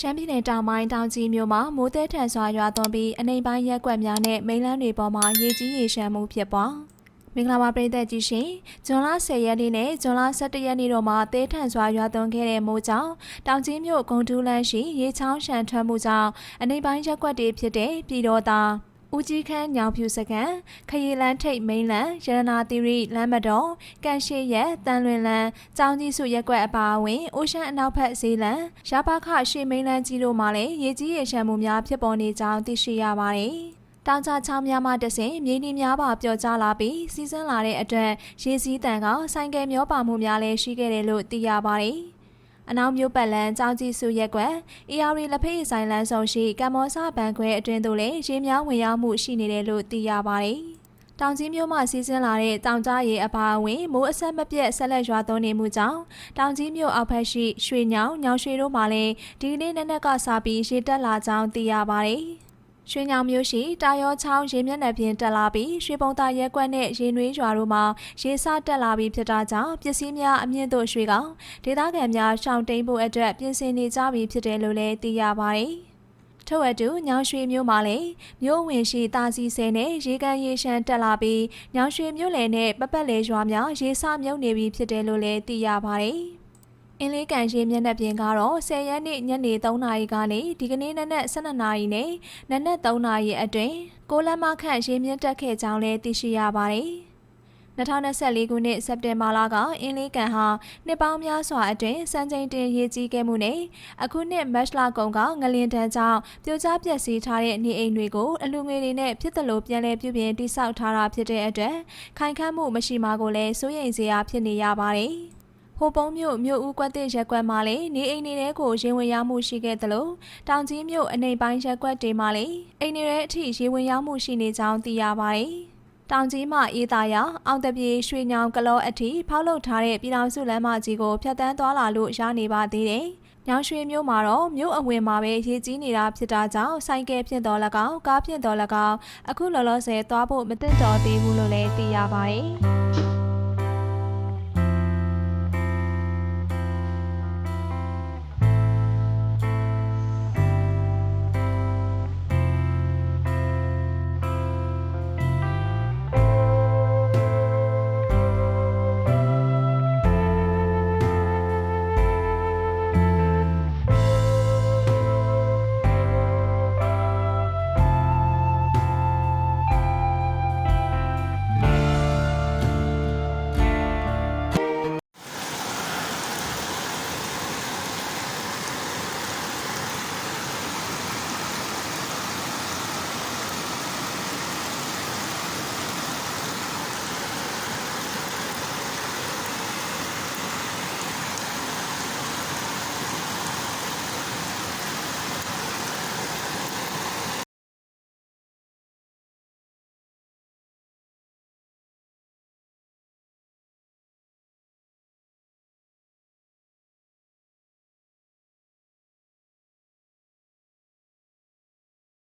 ရှမ်းပြည်နယ်တောင်ပိုင်းတောင်ကြီးမြို့မှာမိုးသည်ထန်စွာရွာသွန်းပြီးအနေပိုင်းရက်ကွက်များနဲ့မိန်းလန်းတွေပေါ်မှာရေကြီးရေရှမ်းမှုဖြစ်ပွားမင်္ဂလာပါပရိသတ်ကြီးရှင်ဇွန်လ10ရက်နေ့နဲ့ဇွန်လ17ရက်နေ့တို့မှာသေးထန်စွာရွာသွန်းခဲ့တဲ့မိုးကြောင့်တောင်ကြီးမြို့ဂုံတူးလန်းရှိရေချောင်းရှန်ထွက်မှုကြောင့်အနေပိုင်းရက်ကွက်တွေဖြစ်တဲ့ပြည်တော်သာ ဦးကြီးခန်းညောင်ဖြူစကန်ခရီလန်းထိတ်မိန်လန်းရတနာသီရိလမ်းမတော်ကန်ရှိရက်တန်လွင်လန်းကြောင်းကြီးစုရက်ကွက်အပါအဝင်အိုရှန်အနောက်ဘက်ဈေးလန်းရပါခရှေမိန်လန်းကြီးတို့မှာလည်းရေကြီးရေရှမ်းမှုများဖြစ်ပေါ်နေကြောင်းသိရှိရပါတယ်။တောင်ချချောင်းများမှတဆင်မြေနီများပါပျော်ကျလာပြီးစီးဆင်းလာတဲ့အတွက်ရေစည်းတန်ကဆိုင်ကယ်မျောပါမှုများလည်းရှိခဲ့တယ်လို့သိရပါတယ်။ အနောက်မြို့ပတ်လန်းကြောင်းကြီးစုရက်ကွက် AR လက်ဖေးဆိုင်လန်းဆောင်ရှိကမ္ဘောဇဘန်ခွဲအတွင်းသို့လည်းရေများဝင်ရောက်မှုရှိနေတယ်လို့သိရပါတယ်။တောင်ကြီးမြို့မှစီးဆင်းလာတဲ့တောင်ကြားရေအပါအဝင်မိုးအဆက်မပြတ်ဆက်လက်ရွာသွန်းနေမှုကြောင့်တောင်ကြီးမြို့အောက်ဘက်ရှိရွှေညောင်ညောင်ရွှေတို့မှလည်းဒီနေ့နက်နက်ကစပြီးရေတက်လာကြောင်းသိရပါတယ်။ ရွှေညောင်မျိုးရှိတာယောချောင်းရေမျက်နှာပြင်တက်လာပြီးရွှေပုံသားရက်ကွက်နဲ့ရေနွေးရွာတို့မှာရေစတက်လာပြီးဖြစ်တာကြောင့်ပစ္စည်းများအမြင့်တို့ရွှေကောင်ဒေသခံများရှောင်တိန်ဖို့အတွက်ပြင်ဆင်နေကြပြီဖြစ်တယ်လို့လည်းသိရပါတယ်။ထို့အတူညောင်ရွှေမျိုးမှာလည်းမျိုးဝင်ရှိတာစီဆဲနဲ့ရေကန်ရေရှမ်းတက်လာပြီးညောင်ရွှေမျိုးလည်းနဲ့ပပက်လေရွာများရေစမြုပ်နေပြီဖြစ်တယ်လို့လည်းသိရပါတယ်။ အင်းလေးကန်ရှိမျက်နှာပြင်ကတော့10ရက်နေ့ညနေ3နာရီကနေဒီကနေ့နနက်12နာရီနဲ့နနက်3နာရီအတွင်းကိုလမ်းမခန့်ရေမြင့်တက်ခဲ့ကြောင်းလည်းသိရှိရပါတယ်။2024ခုနှစ်စက်တင်ဘာလကအင်းလေးကန်ဟာနှစ်ပေါင်းများစွာအတွင်းစံချိန်တင်ရေးကြီးခဲ့မှုနဲ့အခုနှစ်မတ်လကုန်ကငလင်တန်းကြောင့်ပြိုကျပျက်စီးထားတဲ့နေအိမ်တွေကိုအလူငွေတွေနဲ့ဖြစ်သလိုပြန်လည်ပြုပြင်တိစောက်ထားတာဖြစ်တဲ့အတွက်ခိုင်ခန့်မှုမရှိမှကိုလည်းစိုးရိမ်စရာဖြစ်နေရပါတယ်။ ဟိုပုံးမြို့မြို့ဦးကွက်တဲ့ရက်ကွက်မှာလည်းနေအိမ်တွေထဲကိုရေဝင်ရောက်မှုရှိခဲ့သလိုတောင်ကြီးမြို့အနေပိုင်းရက်ကွက်တွေမှာလည်းအိမ်တွေထဲအထိရေဝင်ရောက်မှုရှိနေကြောင်းသိရပါတယ်။တောင်ကြီးမှအေးသားရအောင်တပြေရွှေညောင်ကလောအထိဖောက်လုပ်ထားတဲ့ပြည်တော်စုလမ်းမကြီးကိုဖြတ်တန်းသွားလာလို့ရနေပါသေးတယ်။ညောင်ရွှေမြို့မှာတော့မြို့အဝင်မှာပဲရေကြီးနေတာဖြစ်တာကြောင့်ဆိုင်ကယ်ဖြင့်တော်၎င်းကားဖြင့်တော်၎င်းအခုလောလောဆယ်သွားဖို့မသင့်တော်သေးဘူးလို့လည်းသိရပါတယ်။